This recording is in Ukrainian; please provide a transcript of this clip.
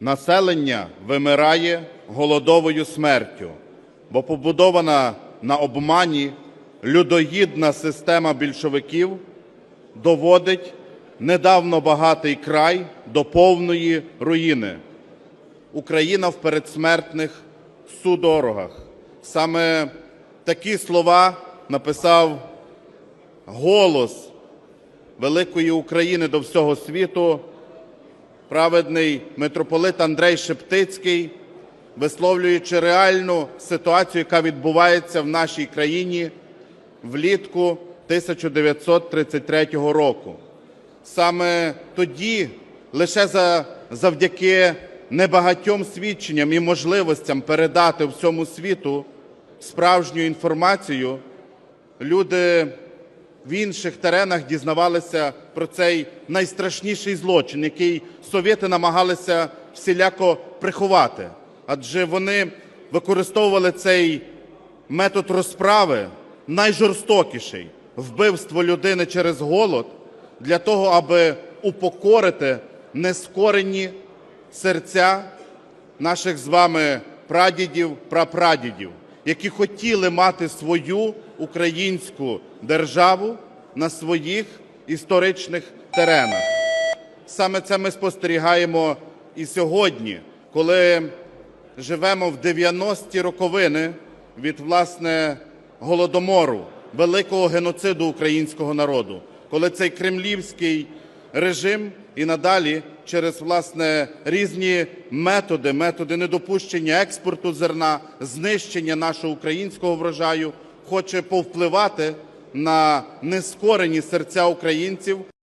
Населення вимирає голодовою смертю, бо побудована на обмані людоїдна система більшовиків доводить недавно багатий край до повної руїни. Україна в передсмертних судорогах. Саме такі слова написав голос великої України до всього світу праведний митрополит Андрей Шептицький, висловлюючи реальну ситуацію, яка відбувається в нашій країні влітку 1933 року. Саме тоді, лише за, завдяки небагатьом свідченням і можливостям передати всьому світу справжню інформацію, люди в інших теренах дізнавалися про цей найстрашніший злочин, який совєти намагалися всіляко приховати. Адже вони використовували цей метод розправи найжорстокіший вбивство людини через голод для того, аби упокорити нескорені серця наших з вами прадідів, прапрадідів, які хотіли мати свою українську державу на своїх історичних теренах. Саме це ми спостерігаємо і сьогодні, коли живемо в 90-ті роковини від власне голодомору, великого геноциду українського народу, коли цей кремлівський режим і надалі через власне різні методи, методи недопущення експорту зерна, знищення нашого українського врожаю, хоче повпливати на нескорені серця українців.